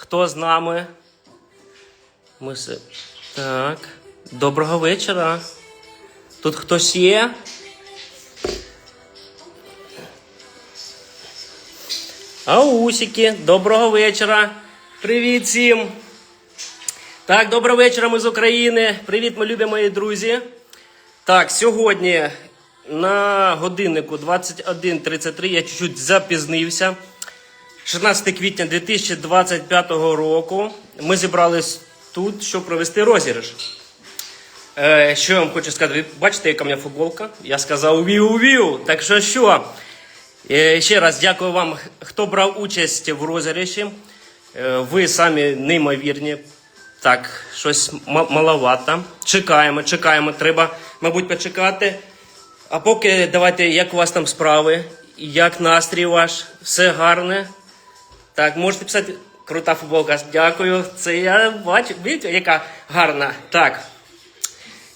Хто з нами? Ми все. Так. Доброго вечора. Тут хтось є? Аусіки, доброго вечора. Привіт всім. Так, доброго вечора, ми з України. Привіт, мої любі мої друзі. Так, сьогодні на годиннику 21.33 я чуть-чуть запізнився. 16 квітня 2025 року ми зібрались тут, щоб провести розіграш. Е, що я вам хочу сказати? Ви бачите, яка в мене футболка? Я сказав віу-віу. Так що що? Е, ще раз дякую вам, хто брав участь в розіграші. Е, ви самі неймовірні. Так, щось ма- маловато. Чекаємо, чекаємо. Треба, мабуть, почекати. А поки давайте, як у вас там справи? Як настрій ваш? Все гарне? Так, можете писати крута футболка. Дякую. Це я бачу. Бачите, яка гарна. Так.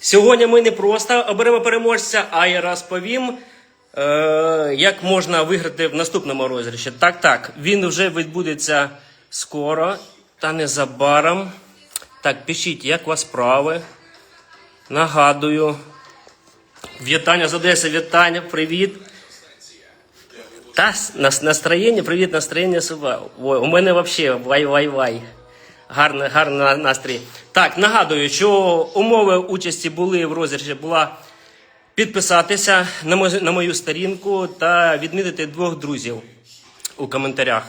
Сьогодні ми не просто оберемо переможця, а я розповім, е, як можна виграти в наступному розіграші. Так, так, він вже відбудеться скоро та незабаром. Так, пишіть, як у вас справи. Нагадую. Вітання з Одеси, вітання, привіт. Та нас- настроєння, привіт, настроєння себе. Ой, у мене взагалі вай-вай-вай. Гарний, гарний настрій. Так, нагадую, що умови участі були в розіграші була підписатися на мою, на мою сторінку та відмітити двох друзів у коментарях.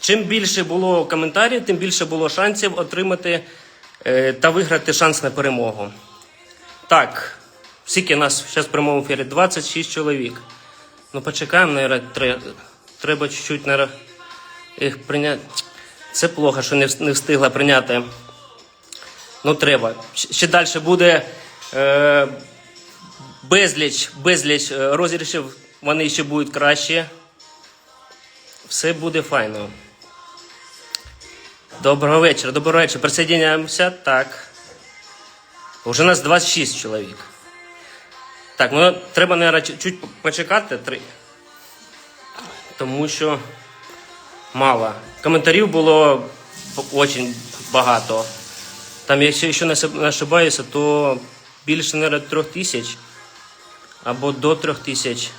Чим більше було коментарів, тим більше було шансів отримати е, та виграти шанс на перемогу. Так, скільки нас зараз в прямому ефірі? 26 чоловік. Ну, почекаємо, наверное, треба, треба чуть-чуть, їх прийняти. Це плохо, що не встигла прийняти. Ну, треба. Ще далі буде е, безліч, безліч е, розіграшів, вони ще будуть кращі. Все буде файно. Доброго вечора, доброго вечора. Присоединяємося. Так. Уже нас 26 чоловік. Так, ну треба, мабуть, чуть почекати. Тому що мало. Коментарів було дуже багато. Там, якщо не ошибаюся, то більше, мабуть, трьох тисяч або до трьох тисяч.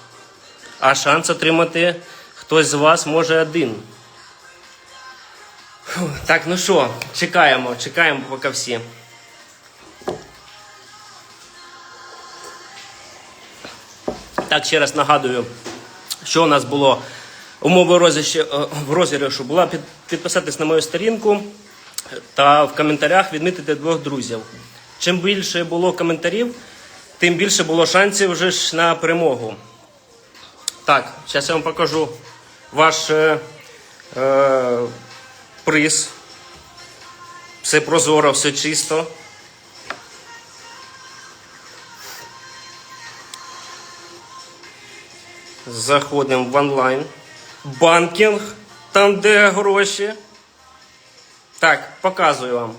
А шанс отримати хтось з вас може один. Так, ну що, чекаємо, чекаємо поки всі. Так, ще раз нагадую, що у нас було умови е, в розіграшу була під, підписатись на мою сторінку та в коментарях відмітити двох друзів. Чим більше було коментарів, тим більше було шансів вже ж на перемогу. Так, зараз я вам покажу ваш е, е, приз. Все прозоро, все чисто. Заходимо в онлайн. Банкінг, там де гроші. Так, показую вам.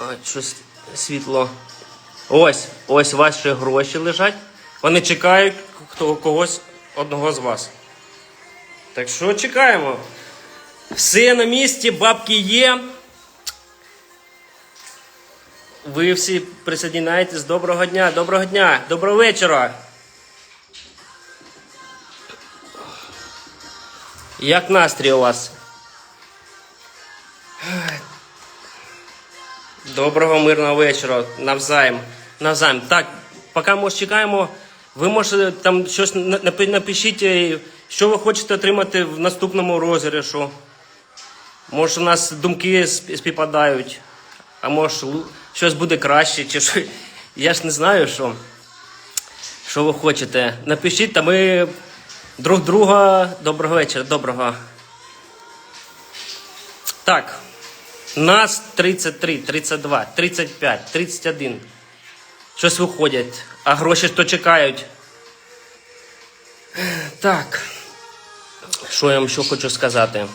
Ой, щось світло. Ось, ось ваші гроші лежать. Вони чекають хто, когось одного з вас. Так що чекаємо. Все на місці, бабки є. Ви всі присоединяєтесь. Доброго дня, доброго дня, доброго вечора. Як настрій у вас? Доброго мирного вечора. Навзаєм. Навзаєм. Так, поки ми чекаємо, ви можете там щось напишіть, е, що ви хочете отримати в наступному розіграшу. Може, у нас думки сп- співпадають, а може щось буде краще, чи що. Я ж не знаю, що, що ви хочете. Напишіть, та ми друг друга. Доброго вечора, доброго. Так. Нас 33, 32, 35, 31. Щось виходять, а гроші то чекають. Так. Що я вам ще хочу сказати?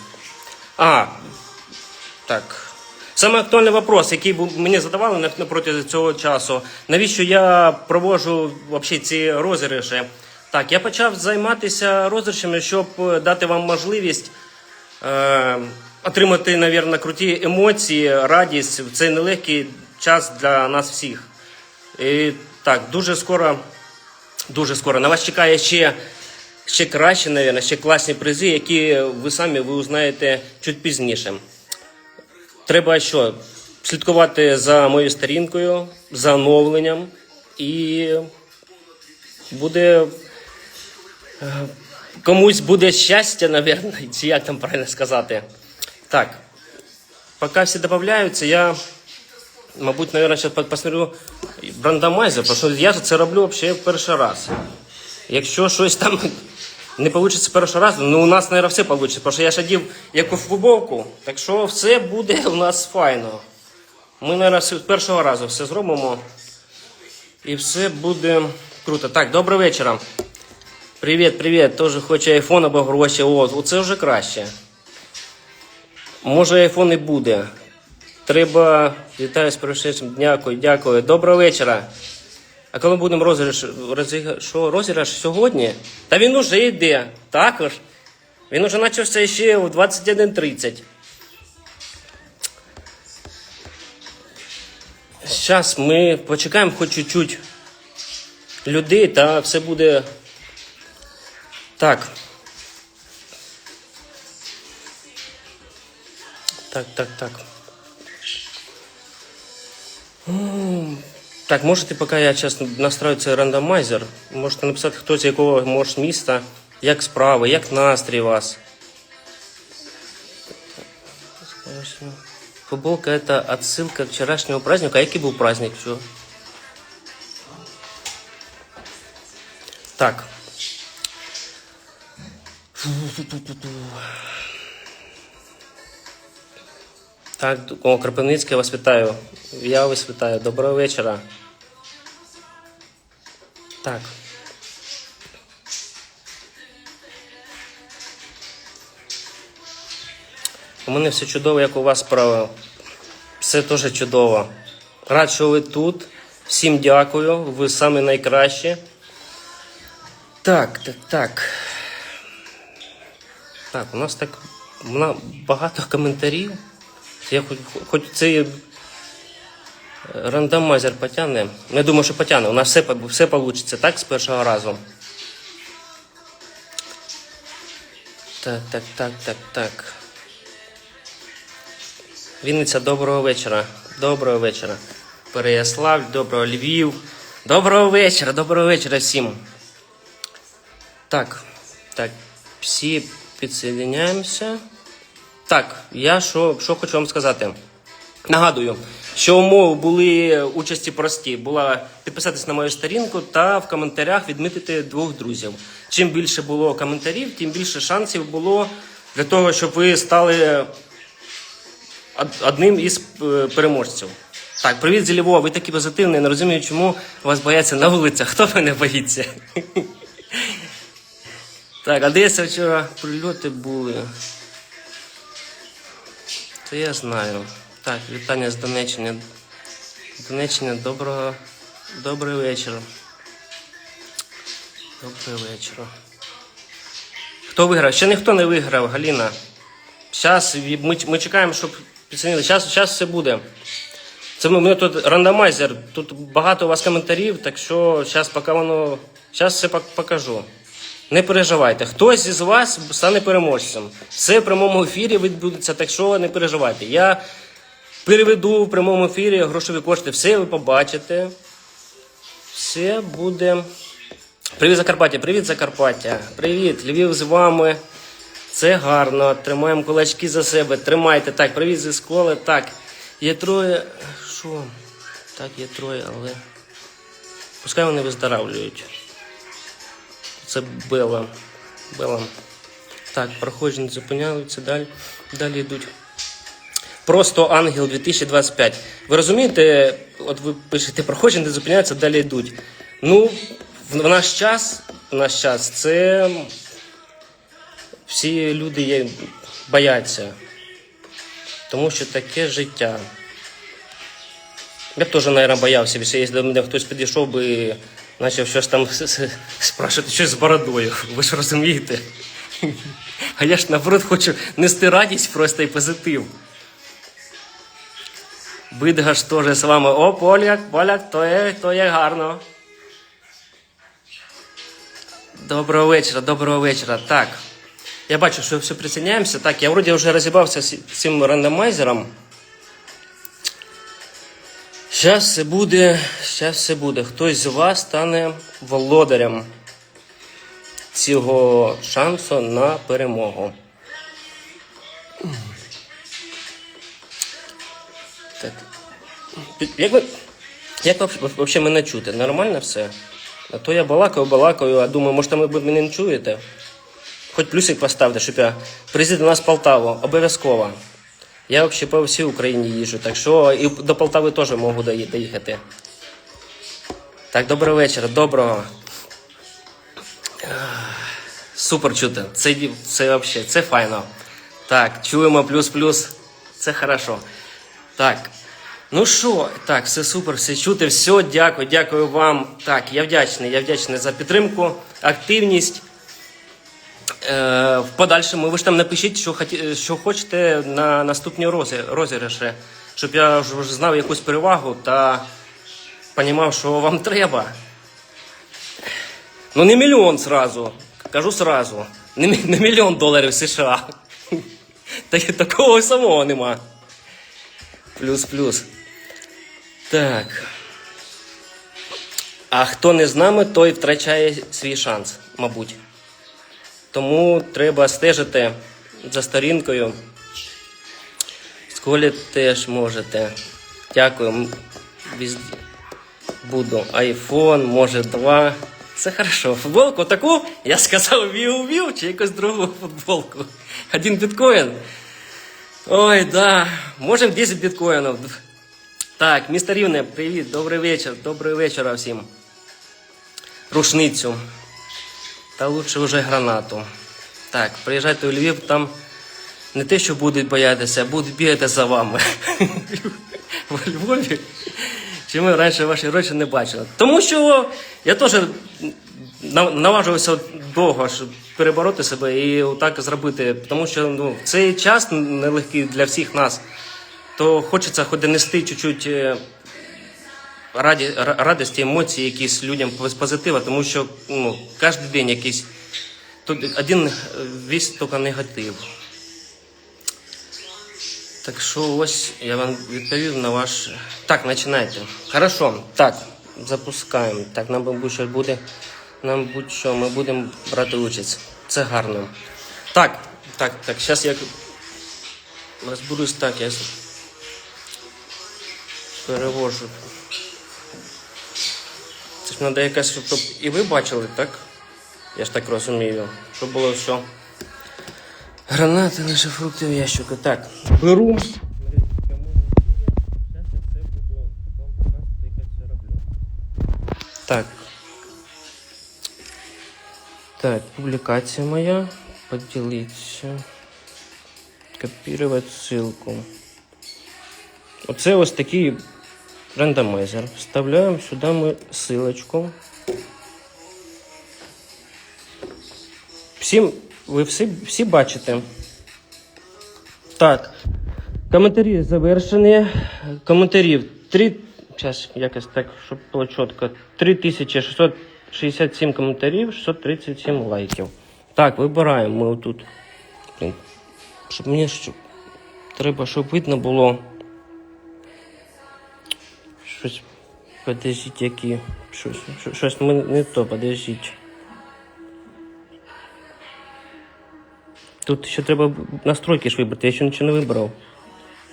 А, так. Саме актуальний вопрос, який мені задавали на- напроти цього часу. Навіщо я проводжу взагалі ці розіграші? Так, я почав займатися розіграшами, щоб е, дати вам можливість е, отримати, мабуть, круті емоції, радість в цей нелегкий час для нас всіх. І так, дуже скоро, дуже скоро. На вас чекає ще, ще краще, мабуть, ще класні призи, які ви самі ви узнаєте чуть пізніше. Треба що? Слідкувати за моєю сторінкою, за оновленням, і буде комусь буде щастя, напевно, чи як там правильно сказати. Так, поки всі додаються, я, мабуть, наверное, зараз посмотрю рандомайзер, тому що я це роблю взагалі перший раз. Якщо щось там не вийде з першого разу, ну у нас, мабуть, все вийде, тому що я ж одів яку футболку, так що все буде у нас файно. Ми, мабуть, з першого разу все зробимо. І все буде круто. Так, доброго вечора. Привіт, привіт. Теж хочу айфон або гроші. О, оце вже краще. Може, айфон і буде. Треба. Вітаю з прошедшим. Дякую, дякую. Доброго вечора. А коли будемо розіграш, що, розіграш сьогодні? Та він уже йде. Також. Він уже почався ще в 21.30. Зараз ми почекаємо хоч чуть-чуть людей, та все буде так. Так, так, так. Так, можете, поки я зараз настрою цей рандомайзер, можете написати, хто з якого може міста, як справи, як настрій вас. Футболка это отсылка к вчерашнему празднику. А який був праздник? Що? Так. Так, о, Кропивницький, вас вітаю. Я вас вітаю. Доброго вечора. Так. У мене все чудово, як у вас справа. Все теж чудово. Рад, що ви тут. Всім дякую. Ви самі найкращі. Так, так, так. Так, у нас так багато коментарів. Я хоч, хоч цей рандомайзер потягне. Я думаю, що потягне. У нас все, все вийде, так, з першого разу. Так, так, так, так, так. Вінниця, доброго вечора. Доброго вечора. Переяслав, доброго Львів. Доброго вечора, доброго вечора всім. Так, так, всі підсоединяємося. Так, я що, що хочу вам сказати. Нагадую, що умови були участі прості. Була підписатись на мою сторінку та в коментарях відмітити двох друзів. Чим більше було коментарів, тим більше шансів було для того, щоб ви стали одним із е, переможців. Так, привіт зі Львова, ви такі позитивні, не розумію, чому вас бояться на вулицях. Хто мене боїться? Так, Одеса вчора прильоти були. Це я знаю. Так, вітання з Донеччини. Донеччина, доброго, добрий вечір. Добрий вечір. Хто виграв? Ще ніхто не виграв, Галіна. Зараз ми, ми чекаємо, щоб підсунили. Зараз, зараз все буде. Це ми, ми тут рандомайзер. Тут багато у вас коментарів, так що зараз поки воно. Зараз все покажу. Не переживайте. Хтось із вас стане переможцем. Все в прямому ефірі відбудеться, так що не переживайте. Я переведу в прямому ефірі грошові кошти. Все ви побачите. Все буде. Привіт, Закарпаття, привіт, Закарпаття. Привіт, Львів з вами. Це гарно. Тримаємо кулачки за себе. Тримайте. Так, привіт зі школи. Так, є троє. Що? Так, є троє, але. Пускай вони виздоравлюють. Це Бела. Бела. Так, прохожі зупиняються, далі, далі йдуть. Просто ангел 2025. Ви розумієте, от ви пишете, прохожі не зупиняються, далі йдуть. Ну, в наш час, в наш час це всі люди є, бояться. Тому що таке життя. Я б теж, мабуть, боявся, якщо до мене хтось підійшов би почав щось там спрашувати щось з бородою. Ви ж розумієте? А я ж наоборот хочу нести радість просто і позитив. Бидгаш теж з вами. О, поляк, поляк, то є, то є гарно. Доброго вечора, доброго вечора. Так. Я бачу, що все присоединяємося. Так, я вроді вже розібрався з цим рандомайзером. Зараз все буде, зараз все буде. Хтось з вас стане володарем цього шансу на перемогу. Так. Як ви, як взагалі мене чути? Нормально все? А то я балакаю, балакаю, а думаю, може ви мене не чуєте? Хоч плюсик поставте, щоб я приїздити до нас в Полтаву, обов'язково. Я взагалі по всій Україні їжджу, так що і до Полтави теж можу доїхати. Так, доброго вечора, доброго. Супер чути. Це, це взагалі, це файно. Так, чуємо плюс-плюс. Це хорошо. Так. Ну що, так, все супер, все чути, все, дякую, дякую вам. Так, я вдячний, я вдячний за підтримку, активність. Е, в подальшому ви ж там напишіть, що, хоті, що хочете на наступні розі, розіграші, щоб я вже знав якусь перевагу та розумів, що вам треба. Ну не мільйон сразу. Кажу сразу. Не, не мільйон доларів США. Так, такого самого нема. Плюс-плюс. Так. А хто не з нами, той втрачає свій шанс, мабуть. Тому треба стежити за сторінкою. В школі теж можете. Дякую. Буду. Айфон, може два. Це хорошо. Футболку таку, я сказав вів-вів чи якусь другу футболку. Один біткоін. Ой, да. Можемо 10 біткоїнів. Так, місто Рівне, привіт, добрий вечір, добрий вечора всім. Рушницю. Та лучше вже гранату. Так, приїжджайте у Львів, там не те, що будуть боятися, а будуть бігати за вами. В Львові. Чи ми раніше ваші речі не бачили? Тому що я теж наважувався довго, щоб перебороти себе і так зробити. Тому що ну, цей час нелегкий для всіх нас, то хочеться хоч донести чуть-чуть е, раді, ра- радості, емоції якісь людям позитива, тому що ну, кожен день якийсь тут один весь тільки негатив. Так що ось я вам відповів на ваш. Так, починайте. Хорошо. Так, запускаємо. Так, нам будь-що буде. Нам будь-що ми будемо брати участь. Це гарно. Так, так, так. Зараз я розберусь так, я перевожу. Треба якась, щоб і ви бачили, так? Я ж так розумію. Щоб було все. Гранати, лише фрукти в ящику. Так, беру. Так. Так, публикация моя. Поділитися. Копірувати ссылку. Оце ось такий рандомайзер. Вставляємо сюди ми ссылочку. Всім, ви всі, всі бачите. Так. Коментарі завершені. Коментарів 3. Зараз якось так, щоб було чітко. 3667 коментарів, 637 лайків. Так, вибираємо ми отут. Щоб мені щоб... треба, щоб видно було. Щось. Подождіть, які. Щось, щось, ми не то, подождіть. Тут ще треба настройки ж вибрати, я ще нічого не вибрав.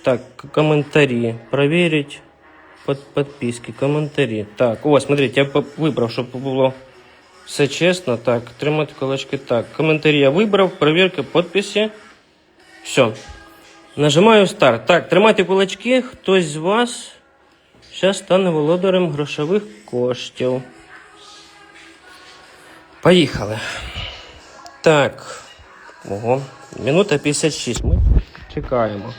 Так, коментарі. Проверить. Под, подписки, коментарі. Так, о, смотрите, я вибрав, щоб було все чесно. Так, тримати кулачки. Так, коментарі я вибрав, перевірка, підписи. Все. Нажимаю старт. Так, тримайте кулачки. Хтось з вас зараз стане володарем грошових коштів. Поїхали. Так. Ого. Минута 56. Ми чекаємо.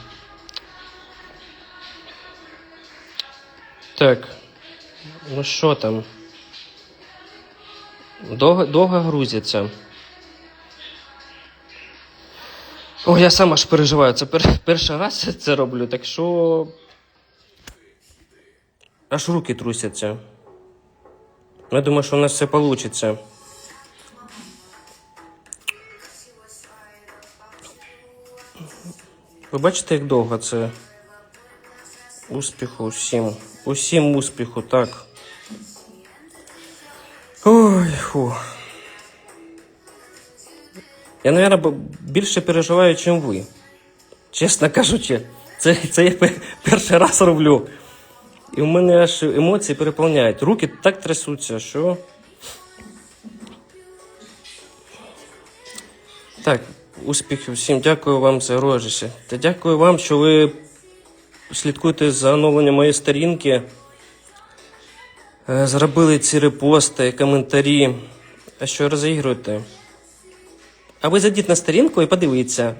Так. Ну що там? Довго, довго грузиться. О, я сам аж переживаю. Це пер... перший раз це роблю, так що. Аж руки трусяться. Я думаю, що у нас все вийде. Ви бачите, як довго це? Успіху всім. Усім успіху, так. Ой, фу. Я, мабуть, більше переживаю, ніж ви. Чесно кажучи, це, це я перший раз роблю. І в мене аж емоції переповняють. Руки так трясуться, що. Так, успіхів всім. Дякую вам за розіграші. Та дякую вам, що ви слідкуєте за оновленням моєї сторінки. Е, Зробили ці репости, коментарі. А що розігруєте? А ви зайдіть на сторінку і подивіться.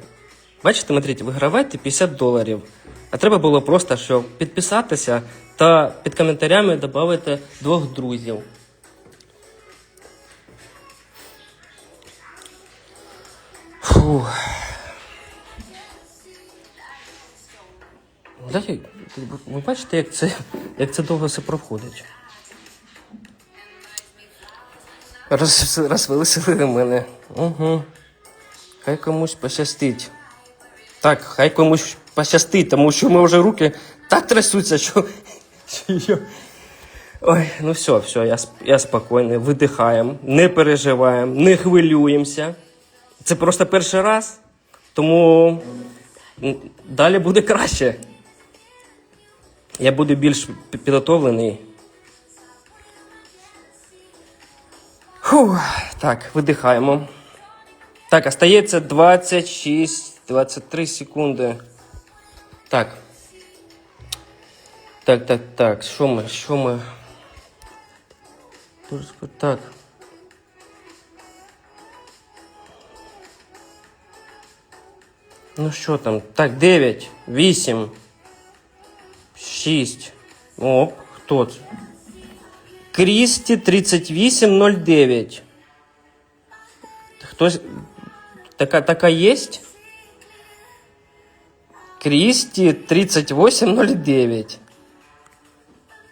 Бачите, смотрите, вигравайте 50 доларів. А треба було просто що підписатися та під коментарями додати двох друзів. Фу. Да, ви бачите, як це, як це довго все проходить? Роз, розвеселили мене. Угу. Хай комусь пощастить. Так, хай комусь пощастить, тому що ми вже руки так трясуться, що. Що Ой, ну все, все, я, я спокійний, видихаємо, не переживаємо, не хвилюємося. Це просто перший раз, тому далі буде краще. Я буду більш підготовлений. Фух, так, видихаємо. Так, остається 26-23 секунди. Так. Так, так, так. Що ми? Що ми? Дуже ск- Так. Ну що там? Так, 9, 8, 6. Оп, хто це? Крісті 3809. Хтось. Така, така есть? Крісті 3809.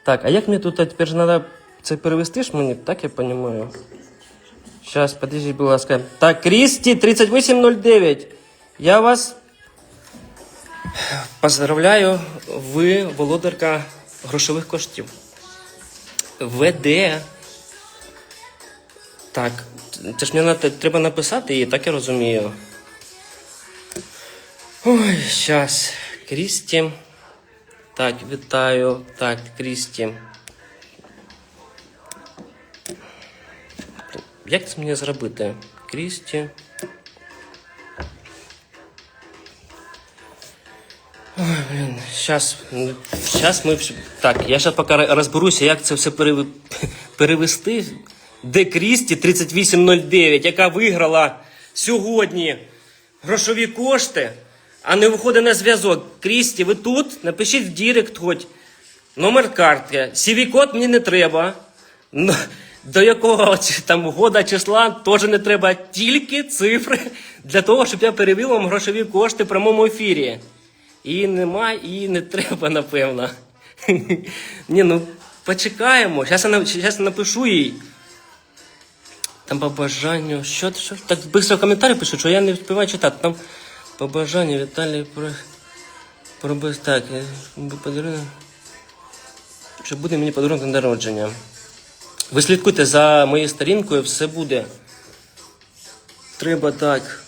Так, а як мені тут тепер ж треба це перевести ж мені, так я розумію? Сейчас, подождіть, будь ласка. Так, Крісті 3809. Я вас поздравляю, ви володарка грошових коштів. ВД. Так, це ж мені треба написати її, так я розумію. Ой, щас. Крісті. Так, вітаю. Так, Крісті. Як це мені зробити? Крісті. Ой, блін, щас, щас ми... Так, я зараз поки розберуся, як це все переви- перевести. Де Крісті 3809, яка виграла сьогодні грошові кошти, а не виходить на зв'язок. Крісті, ви тут? Напишіть в Дірект хоч номер картки. CV-код мені не треба. Ну, До якого там года числа теж не треба тільки цифри для того, щоб я перевів вам грошові кошти в прямому ефірі. І нема, і не треба, напевно. Ні, ну почекаємо. Зараз напишу їй. Там по бажанню. Що, що? Так швидко коментарі пишуть, що я не встигаю читати. Там по бажанню Віталій про. про так. Подарунок. Що буде мені подарунок на народження. Ви слідкуйте за моєю сторінкою, все буде. Треба так.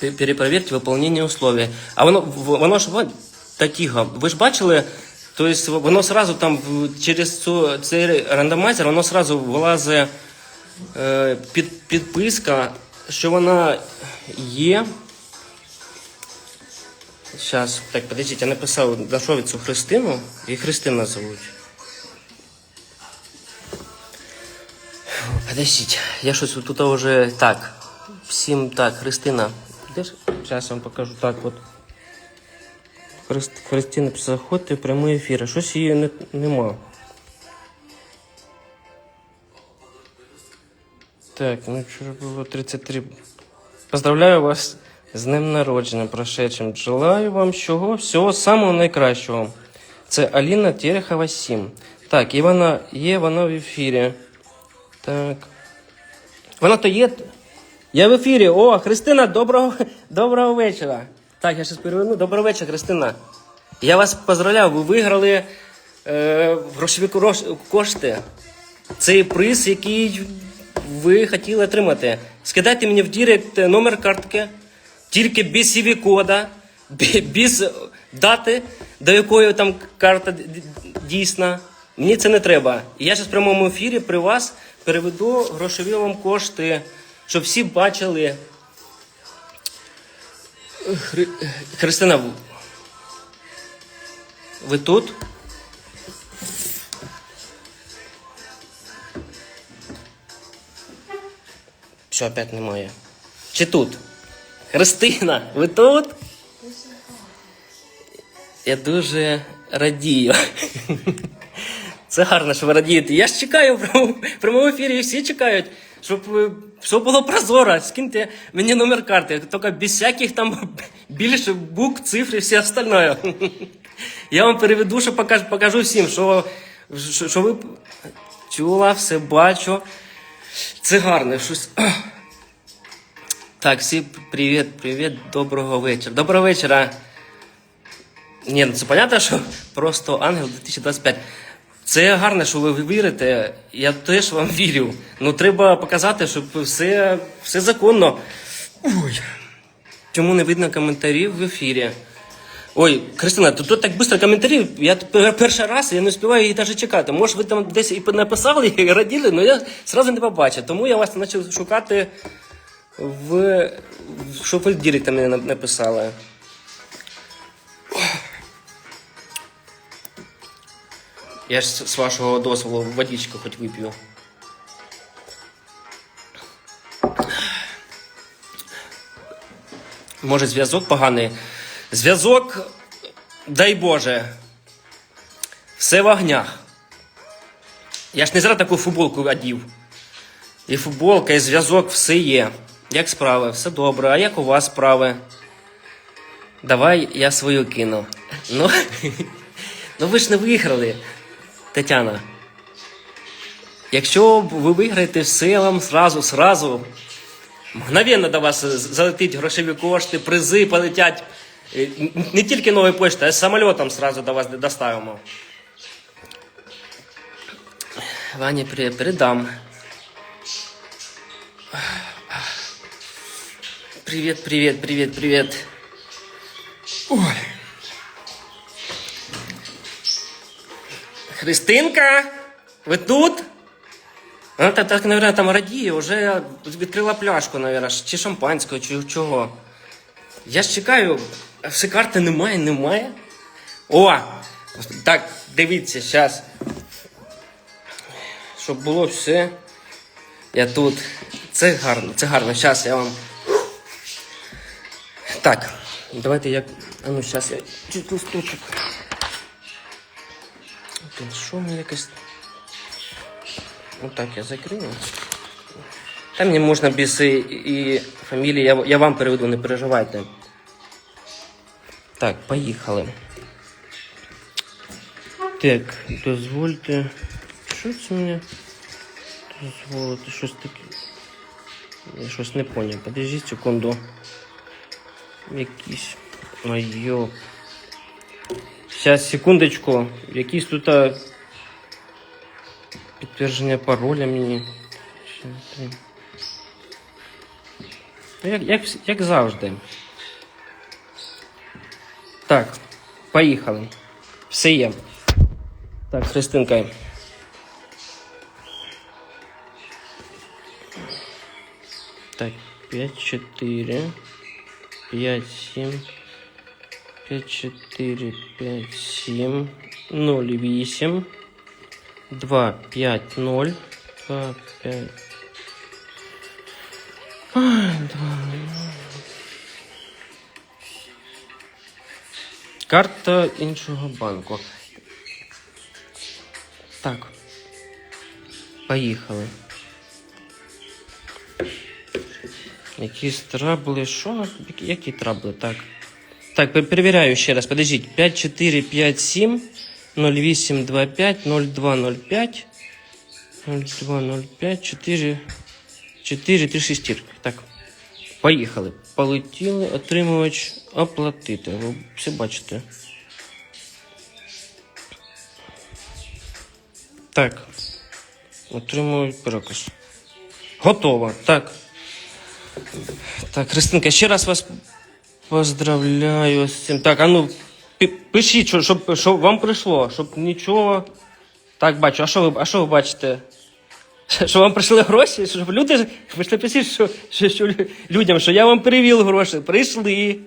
Пе- Перепроверьте выполнение условий. А воно, воно ж такіго. Ви ж бачили, то есть воно сразу там через цю, цей рандомайзер, воно сразу вилазить е, під, підписка, що вона є. Зараз, так, подождіть, я написав, знайшов цю Христину, і Христина зовуть. Подождіть, я щось тут вже так. Всім так, Христина. Зараз вам покажу так от. Христина заходьте в прямий ефір. Щось її не, нема. Так, ну вчора було 33 Поздравляю вас з днем народження прошедшим. Желаю вам всього, всього самого найкращого. Це Аліна Терехова 7. Так, і вона є, вона в ефірі. Так. Вона то є. Я в ефірі. О, Христина, доброго, доброго вечора. Так, я зараз переверну. Доброго вечора, Христина. Я вас поздравляю, ви виграли е, грошові кошти. Цей приз, який ви хотіли отримати. Скидайте мені в Дірект номер картки, тільки без cv кода бе- без дати, до якої там карта дійсна. Мені це не треба. Я зараз в прямому ефірі при вас переведу грошові вам кошти, щоб всі бачили. Хри... Христина, ви тут? Що опять немає? Чи тут? Христина, ви тут? Я дуже радію. Це гарно, що ви радієте. Я ж чекаю в прямому- ефірі, всі чекають, щоб все було прозоро. Скиньте мені номер карти, тільки без всяких там більше букв, цифр і все остальное. Я вам переведу, що покажу, покажу всім, що, що ви чула, все бачу. Це гарно. Щось. Так, всі привіт, привіт, доброго вечора. Доброго вечора. Ні, ну це понятно, що просто ангел 2025. Це гарно, що ви вірите. Я теж вам вірю. Ну треба показати, щоб все, все законно. Ой. Чому не видно коментарів в ефірі? Ой, Христина, тут, тут так швидко коментарів. Я перший раз я не співаю її навіть чекати. Може, ви там десь і написали і раділи, але я одразу не побачив. Тому я вас почав шукати в. Щоб ви в мені написали. Я ж з вашого дозволу водичку хоч вип'ю. Може, зв'язок поганий. Зв'язок, дай Боже, все в огнях. Я ж не зря таку футболку одів. І футболка, і зв'язок, все є. Як справи? Все добре. А як у вас справи? Давай я свою кину. Ну, ну ви ж не виграли, Тетяна. Якщо ви виграєте я вам сразу, сразу мгновенно до вас залетить грошові кошти, призи полетять. Е, Не тільки нової почти, а з самольотом сразу до вас доставимо. Ваня, привіт, передам. Привет, привет, привет, привет. Ой. Христинка, ви тут? Вона так, так, наверное, там радіє, вже відкрила пляшку, наверное, чи шампанського, чи чого. Я ж чекаю, все карти немає, немає. О! Так, дивіться, зараз. Щоб було все. Я тут. Це гарно, це гарно. Зараз я вам. Так, давайте я. А ну зараз я чуть листочок. Блін, Що мені якось. Отак я закрию. Та мені можна і, і фамілії, я, я вам переведу, не переживайте. Так, поїхали. Так, дозвольте. Що це мені? Дозволити щось таке. Я щось не поняв. Подождіть секунду. Якісь. Ой, Сейчас, секундочку. Якісь тут підтвердження пароля мені. Ну, Як, як, як завжди. Так, поїхали. Все є. Так, Христинка. Так, 5, 4, 5, 7, 5, 4, 5, 7, 0, 8, 2, 5, 0, 2, 5. Ай, 2, Карта іншого банку. Так. Поїхали. Якісь трабли, що? Які, трабли? Так. Так, перевіряю ще раз. Подождіть. 5, 4, 5, 7, 08, 25, 02, 05, 02, 05, 4, 4, 3 шестірки. Так. Поїхали. Полетіли, отримувач оплатити. Ви все бачите. Так. Отримують переказ. Готово. Так. Так, Христинка, ще раз вас поздравляю з цим. Так, а ну пишіть, що, щоб, що вам прийшло, щоб нічого. Так, бачу, а що ви, а що ви бачите? Що вам прийшли гроші? Щоб люди ви ж напишіть, що, що, що людям, що я вам перевів гроші. Прийшли.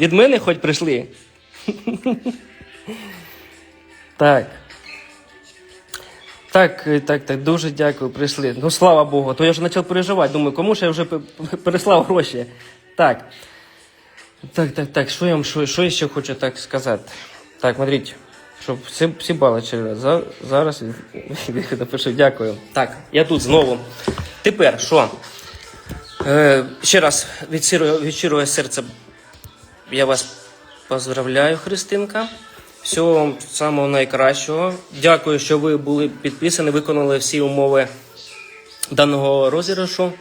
Від мене хоч прийшли. Так. Так, е, так, так, дуже дякую, прийшли. Ну, слава Богу, то я вже почав переживати. Думаю, кому ж я вже переслав гроші. Так. Так, так, так, що я вам що, що я ще хочу так сказати? Так, смотрите, щоб всі, всі бали через За, зараз напишу дякую. Так, я тут знову. Тепер що? Е, ще раз від щирого, від щирого серця я вас поздравляю, Христинка. Всього вам самого найкращого. Дякую, що ви були підписані, виконали всі умови даного розіграшу.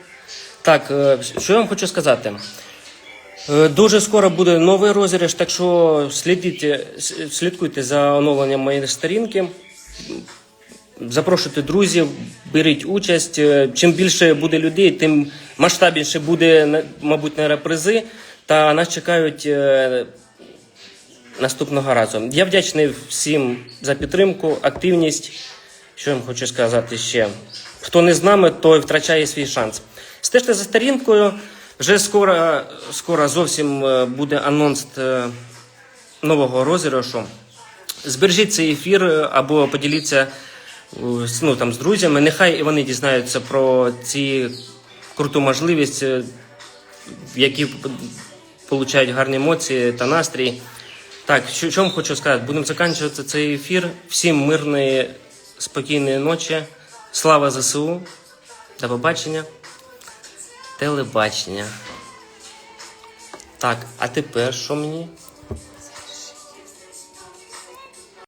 Так, е, що я вам хочу сказати? Е, Дуже скоро буде новий розіграш, так що слідіть, слідкуйте за оновленням моєї сторінки. Запрошуйте друзів, беріть участь. Е, Чим більше буде людей, тим масштабніше буде, мабуть, на призи. Та нас чекають е, наступного разу. Я вдячний всім за підтримку, активність. Що я вам хочу сказати ще? Хто не з нами, той втрачає свій шанс. Стежте за сторінкою. Вже скоро, скоро зовсім е, буде анонс нового розіграшу. Збережіть цей ефір або поділіться ну, там, з друзями. Нехай і вони дізнаються про ці круту можливість, е, які получають гарні емоції та настрій. Так, що, що хочу сказати? Будемо закінчувати цей ефір. Всім мирної, спокійної ночі. Слава ЗСУ. До побачення. Телебачення. Так, а тепер що мені?